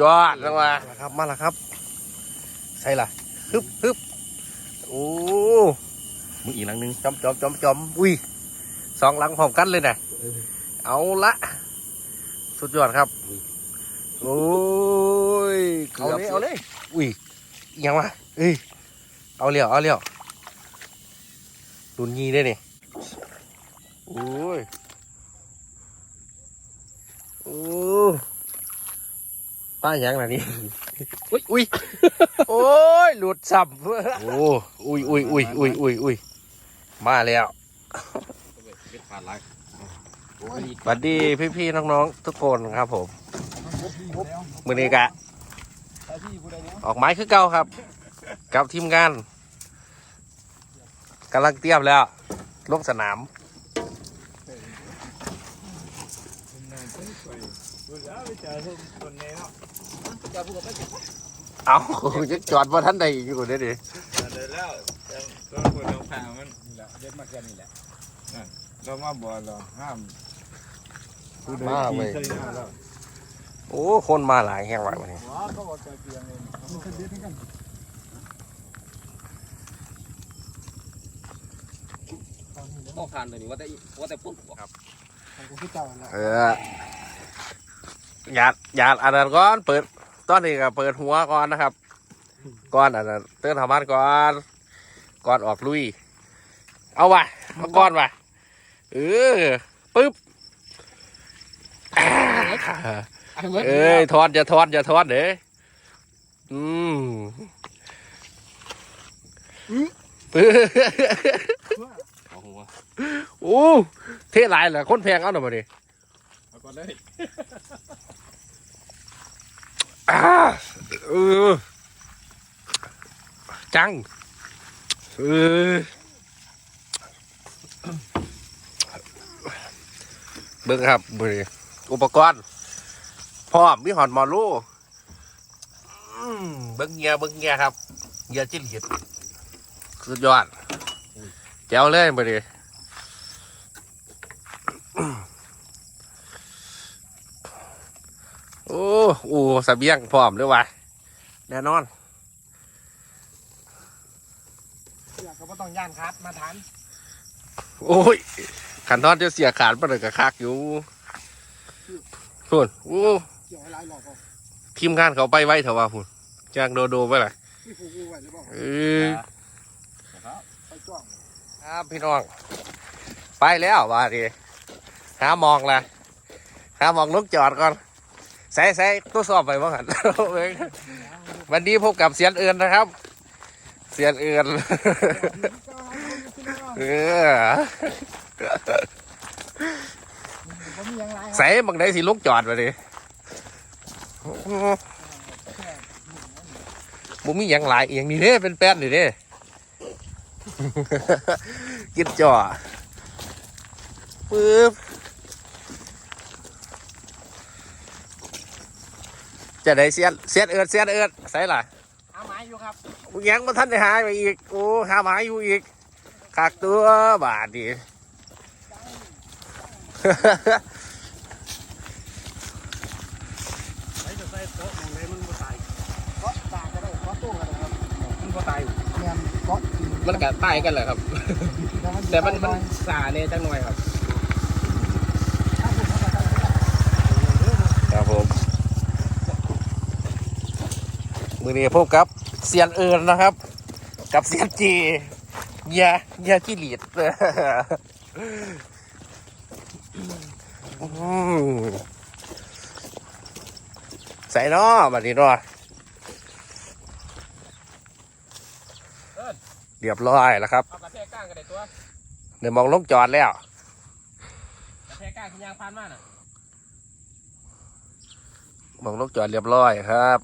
ยอดนะวะมาแล้วครับมาแล้วครับ ใช่ล่ะฮึบฮึบโอ้มึงอีกหลังหนึงจอมจอมจอมจอมอุ้ยสองหลังพร้อมกันเลยนะเอาละสุดยอดครับโอ้ยเอาเลยเอาเลยอุ้ยอิหยังวะเอ้ยเอาเลี้ยวเอาเลี้ยวดุนยีได้นี่โอ้ยโอ้ ป้าหยังล่ะนี่อุ้ยอุ้ยโอ้ยหลุดสับโอ้อุ้ยอุ้ยอุ้ยอุ้ยอุ้ยอุ้ยมาแล้วเป็นผ่านไรสวัสดีพี่ๆน้องๆทุกคนครับผมมือนี้กะ ออกไม้คือเก่าครับ กับทีมงานกำลังเตรียมแล้วลงสนาม เอาจะจอดว่าท่านใดอยู่เด้ดิเดินแล้วตัวคนน้องแพงมันเด็ดมาแค่นี้แหละเรามาบ่อเราห้ามมาเว้ยใส่หน้าเราโอ้คนมาหลายแห่งไว้วันนี้ว้าก็บอกใจเพียงเลยมันเป็นเด็ดกันก็ผ่านตัวนี้ว่าแต่ว่าแต่ปุ๊บครับเออ หยาดหยาดอันนั้นก่อนเปิด ตอนนี้ก็เปิดหัวก่อนนะครับก่อนอันนั้นเตือนธรรมะก่อนก่อนออกลุย เอาว่ะเอาก่อนว่ะเออปึ๊บอ่าเอ้ยทอนจะทอนจะทอนเด้อืมปึ๊บเอาหัวโอ้เทหลายเหรอคนแพงเอาหน่อยมาดิเอาก่อนเลยอ่าเออ จังเออเบิ้งครับเบิ้งอุปกรณ์พร้อมมีหอนมอลูเบิ้งเงียเบิ้งเงียครับเงียจิ้นหลีดสุดยอดแจ๋วเลยมาดิโอ้โอ้เสเบียงพร้อมเลยว่ะแน่นอนอยากก็ต้องย่านครับ มาทานโอ้ยขันทอดจะเสียขาดปะเลยกะคักอยู่พุ่นโอ้เกี่ยวอะไรหรอกทีมงานเขาไปไว้เถอะว่าพุ่นจ้างโดโดไปล่ะพี่ฟูกูไว้หรือเปล่าเออไปจ้วงครับพี่น้อง ไปแล้วว่าดิหามองละหามองลูกจอดก่อนใส่ใส่ตัวสอบไปบ้างหันวันนี้พบกับเสียนเอือนนะครับ เสียนเอือนเออผมมียังไรใส่บางไดสิลูกจอดไปดิบุมีอย่างหลายอย่างนี้เด้เป็นแป้นนี่เด้กินจ่อปึ๊บ จะได้เสียนเสียนเอิดเสียนเอิดใส่ล่ะหาไม้อยู่ครับมึงยังมาท่านได้หายไปอีกโอ้หาหมาอยู่อีกขากตัวบาดดีใส่จะใส่โต๊ะมองไหนมันบ่ตายเกาะตาก็ได้เกาะตู้ก็ได้ครับมันบ่ตายแมนเกาะมันก็ตายกันแหละครับ แต่มันมันสาเนี่ยจังหน่อยครับครับผม มือนี้พบกับเซียนเอิญนะครับ กับเซียนจีเยียเยียที่หลีดอืมใส่เนาะบัดนี้เนาะเรียบร้อยแล้วครับเอากระแทกก้างกันได้ตัวเดี๋ยวมองลงจอดแล้วกระแทกก้างที่ยางพานมาน่ะมองลงจอดเรียบร้อยครับ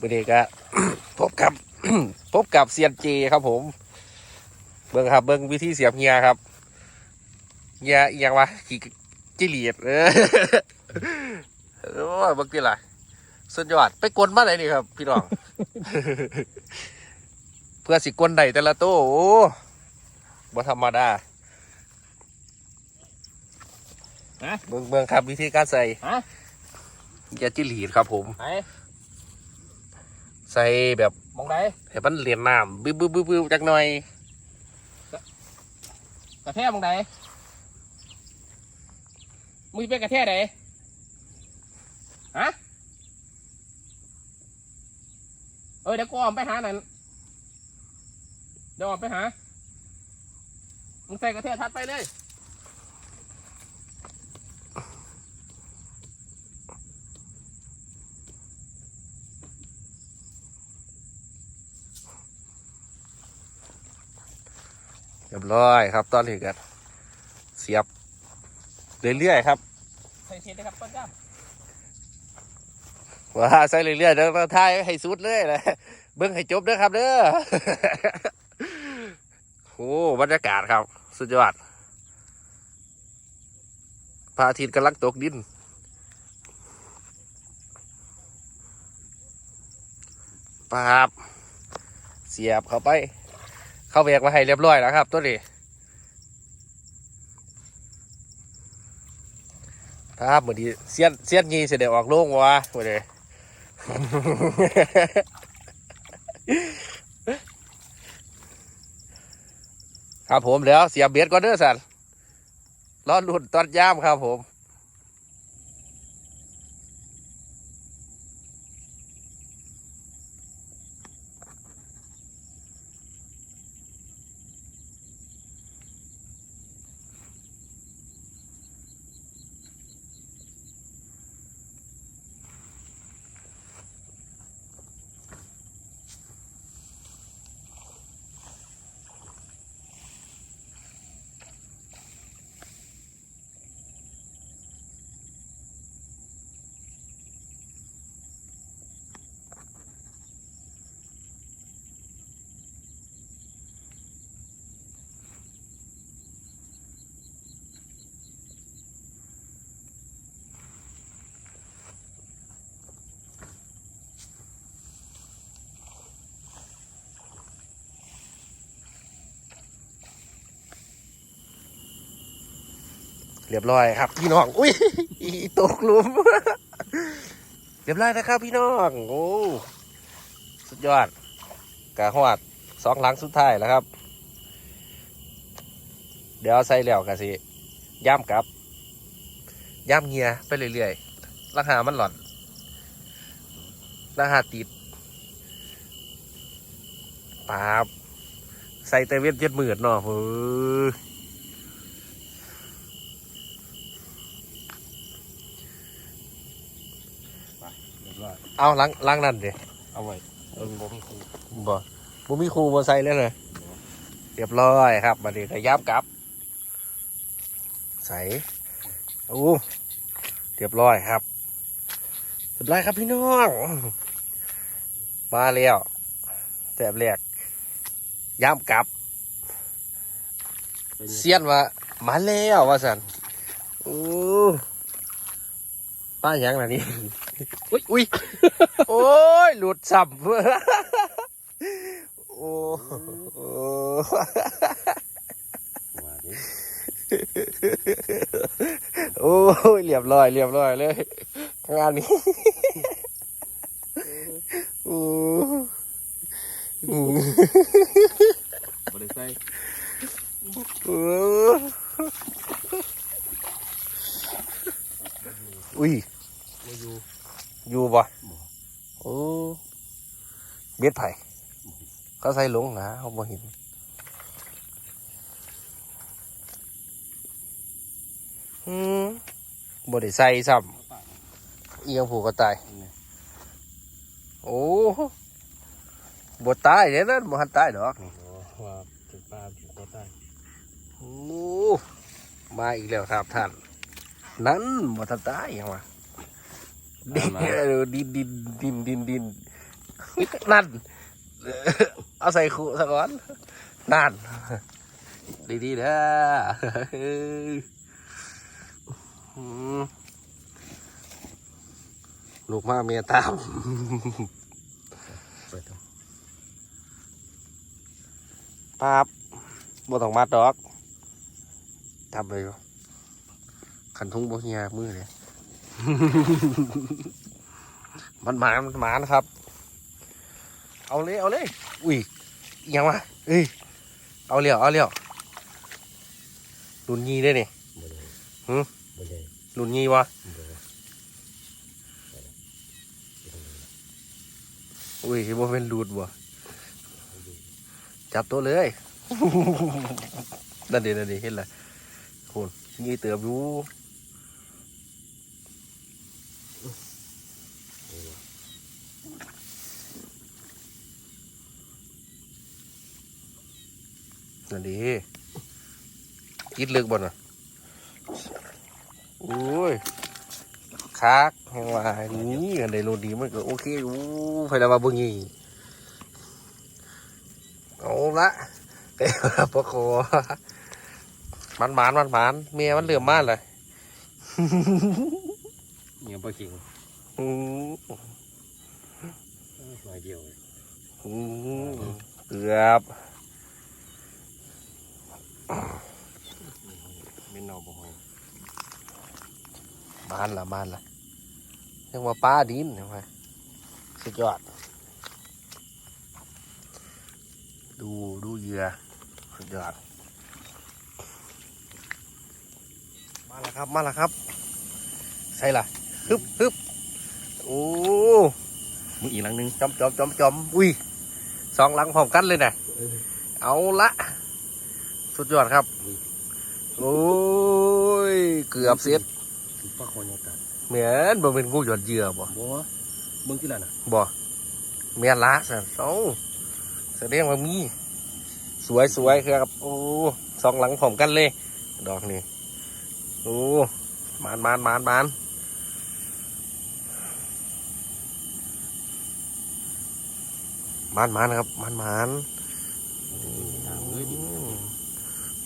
มือนี้ก็พบกับ พบกับเซียนเจครับผม เบิ้งครับ เบิ้งวิธีเสียบเงียครับเงียอหยังวะกี่จิเหลียดเออโอ้ยเบิ้งที่ไรสุดยอดไปกลมาไหนนี่ครับ พี่น้อง เพื่อสิกลใดแต่ละโต้โอ้บ่ธรรมดาฮะเบิ่งเบิ่งครับวิธีการใส่ฮะยาจิลีดครับผมไหน ใส่แบบมองไหนให้มันเลียนน้ำบึ้บบึ้บบึ้บบึ้บจักหน่อยกระแทกมองไหนมึงเป็นกระแทกไหนฮะเออเดี๋ยวกูออมไปหานั่นเดี๋ยวออมไปหามึงใส่กระแทกทัดไปเลย รียบร้อยครับตอนนี้กันเสียบเรื่อยๆครับใส่เทียนนะครับต้นจ้าว้าใส่เรื่อยๆเดี๋ยวท้ายให้สุดเลยนะเบิ้งให้จบเด้อครับเด้อโอ้บรรยากาศครับ สุดยอดพระอาทิตย์กำลังตกดินปาบ เสียบเข้าไป เข้าแบกมาให้เรียบร้อยแล้วครับ ตัวนี้ภาพเหมือนดีเสียนเสียนยีเสด็จออกโล่งวะเหมือนเดครับผมแล้วเสียบเบียดก่อนเด้อสันรอดลุ่นตอนย่ามครับผม เรียบร้อยครับ พี่น้อง อุ้ยตกหลุม เรียบร้อยนะครับ พี่น้อง โอ้ สุดยอดกะหอดสองหลังสุดท้ายแล้วครับ เดี๋ยวใส่แล้วกะสิย่ำกับย่ำเงียไปเรื่อยๆราคามันหล่อนราคาติดปาบใส่แต่เวทเจ็ดหมื่นเนาะเฮ้ย เรียบร้อย เอาล้างล้างนั่นดิเอาไว้เออบ่มีครูบ่บ่มีครูบ่ใส่เลยเลยเรียบร้อยครับบัดนี้ก็ย้ำกลับ ใส่โอ้เรียบร้อยครับเรียบร้อยครับพี่น้องมาแล้วแต่แรกย้ำกลับ เสียนว่ามาแล้วว่าสันโอ้ ป้าหยังล่ะนี่อุ้ยอุ้ยโอ้ยหลุดสับโอ้โอ้ว่าดิโอ้ยเรียบร้อยเรียบร้อยเลยงานนี้โอ้อืมบ่ได้ใส่โอ้อุ้ยบ่อยู่อยู่บ่บ่โอ้เบ็ดไผ่เขาใส่หลงนะเขาบ่เห็นอืมบ่ได้ใส่ซ้ำเอียงผูกก็ตาย โอ้บ่ตายเด้นั่นบ่ทันตายดอกนี่บ่ว่าถึงปลาถึงบ่ตายโอ้มาอีกแล้วครับท่าน นั่นบ่ทันตายยังวะดินดินดินดินดินดินนั่นเอาใส่ขู่ซะก่อนนั่นดีๆเด้ออืมลูกมาเมียตามเปิดเอาปั๊บบ่ต้องมัดดอกทำไปอยู่ ขันทุ่งบ่เฮียมือเลยมันหมานมันหมานครับ เอาเลย เอาเลย อุ้ยอิหยังวะเอ้ย เอาเลี้ยวเอาเลี้ยวรุ่นยีได้นี่บ่ได้หืมบ่ได้รุ่นยีวะบ่ได้อุ้ยบ่เป็นรูดบ่จับตัวเลยนั่นดินั่นดิเห็นเลยคุณยีเติบอยู่ นั่นดิคิดลึกบ่น่ะโอ้ยคักแหงว่านี่กันได้โลดีมันก็โอเคอยู่ไปแล้วว่าบ่งี้เอาละเอ้ยปะโคมันหมานมันหมานเมียมันเหลื่อมมากเลยยังบ่เก่งอืมหน่อยเดียวเลยอืมเกือบ เป็นเนาบ่ฮอยมานละมานละยังว่าป้าดินยังไงสุดยอด ดูดูเหยื่อสุดยอด มาแล้วครับ มาแล้วครับ ใช่ล่ะฮึบฮึบโอ้มึงอีกหลังนึงจอมจอมจอมจอมอุ้ยสองหลังพร้อมกันเลยนะเอาละ สุดยอดครับ โอ้ย เกือบเสียคือปลาคอเนี่ยกัดเหมือนบ่เป็นงูหยอดเหยื่อบ่บ่เบิ่งที่ละน่ะบ่เมียนละสันเอ้าแสดงว่ามี สวยสวยครับ โอ้สองหลังพร้อมกันเลย ดอกนี่โอ้มานมานมานมานมานมานครับมานมานถา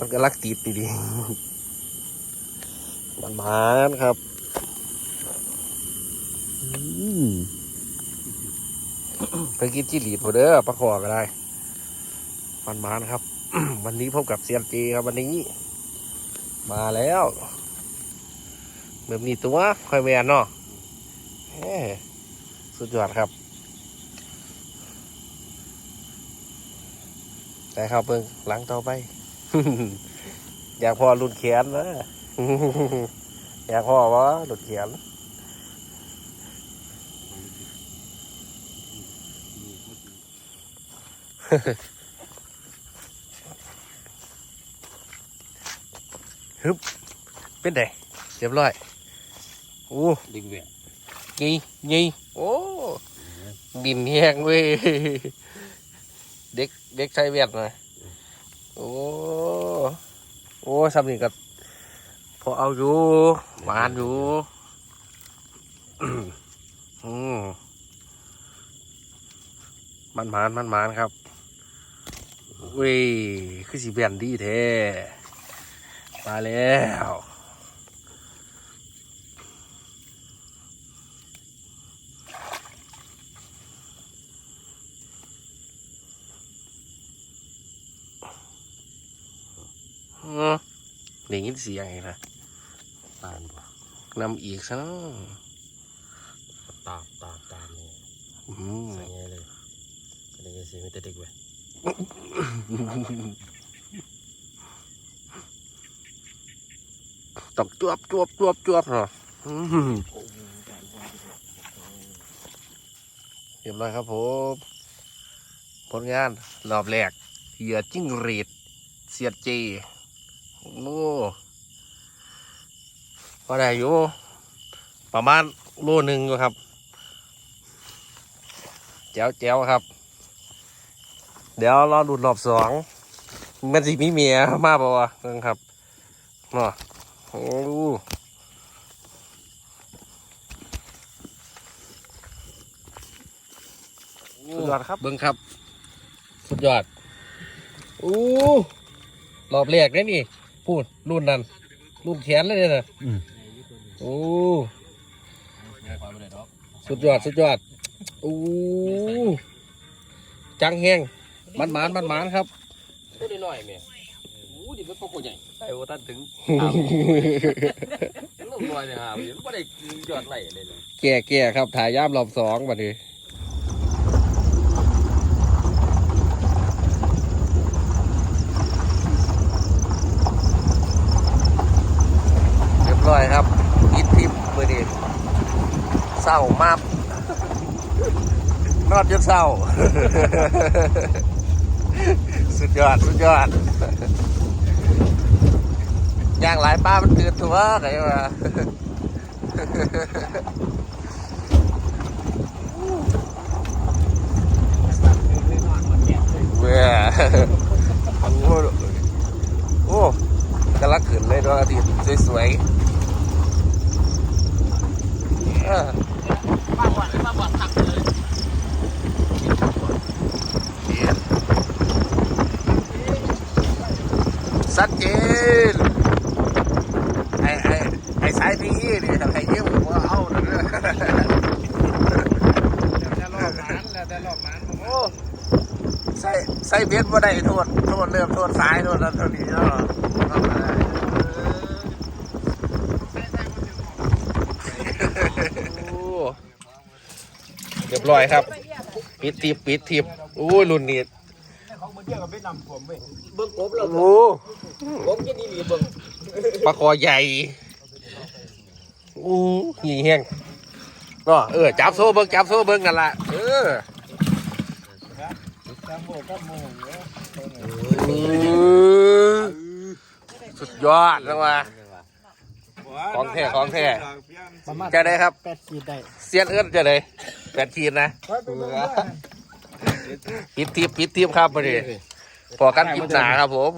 มันก็ลักติดดีดีมันมานครับอืมไปกินจิหลีดพอเด้อปลาคอก็ได้มันมานครับ วันนี้พบกับเซียนเจครับวันนี้ มาแล้วแบบนี้ตัวคอยแวนเนาะสุดยอดครับแต่ครับเบิ่งหลังต่อไป อยากพอหลุดแขนนะอยากพอวะหลุดแขนเป็นไงเรียบร้อยโอ้ดึงแหวะยี่ยี่โอ้ดินแห้งเว้ยเด็กเด็กใช้เวียดนะ โอ้โอ้สำนีก็พอเอาอยู่หวานอยู่อืมมันหมานมันหมานครับเว้ยคือสีเบียนดีแท้มาแล้ว ยินเสียงอีกนะตานบ่นำอีกซะเนาะตาบตาบตามนี่อืมใส่ไงเลยก็ได้ยินเสียงมีแต่เด็กแหวะต้องจวบจวบจวบจวบเนาะอืมเรียบร้อยครับผมผลงานรอบแรกเหยื่อจิ้งหรีดเสียดจี โอ้พอได้อยู่ประมาณโลหนึ่งอยู่ครับแจ๋วแจ๋วครับ เดี๋ยวรอดูรอบสองมันสิมีเมียมาบ่วะเบิ่งครับเนาะโอ้สุดยอดครับเบิ่งครับ สุดยอดโอ้รอบแรกได้นี่ พูดรุ่นนั้นรุ่นแขนเลยเนี่ยนะโอ้สุดยอดสุดยอดโอ้จังแห้งมันหมานมันหมานครับพูดได้หน่อยแม่โอ้ดิเป็นปลาโคใหญ่ไอ้โอตันถึงโอ้ลงลอยเนี่ยฮะไม่ได้ยอดไหลเลยเลยแก่แก่ครับถ่ายย่ามรอบสองบัดนี้ ร้อยครับอิดทิพย์มือดีเศร้ามากนอดจนเศร้า สุดยอด สุดยอดย่างหลายป้ามันตื่นตัวไหนวะเมื่อโอ้โหโอ้กำลังขึ้นเลยดวงอาทิตย์สวยๆ เออป้าบอดป้าบอดผักเลยชัดเจนไอ้ไอ้ไอ้สายพี่นี่ถ้าใครเยี่ยมผมว่าเอาเด้อแต่รอบมันแล้วแต่รอบมันโอ้ใส่ใส่เบ็ดว่าได้โทษโทษเริ่มโทษสายโทษนั้นโทษนี้เนาะเอามาได้โอ้เรีย บร้อยครับ ปิดทิปปิดทิปโอ้ยรุ่นนี้เขามาเที่ยวกับเวียดนามผมเว้ยเบิ้งกบแล้วโอ้กบกินดีดีเบิ้งปลาคอใหญ่โอ้หีแห้งเนาะเออจับโซ่เบิ้งจับโซ่เบิ้งกันละเออตามโบกับโมงเนาะสุดยอดนะวะของแท้ของแท้ประมาณจะได้ครับแปดขีดได้เซียนเอื้อนจะได้ แปดขีดนะปิดทิปปิดทิปครับพอดีพอกันกินหนาครับผม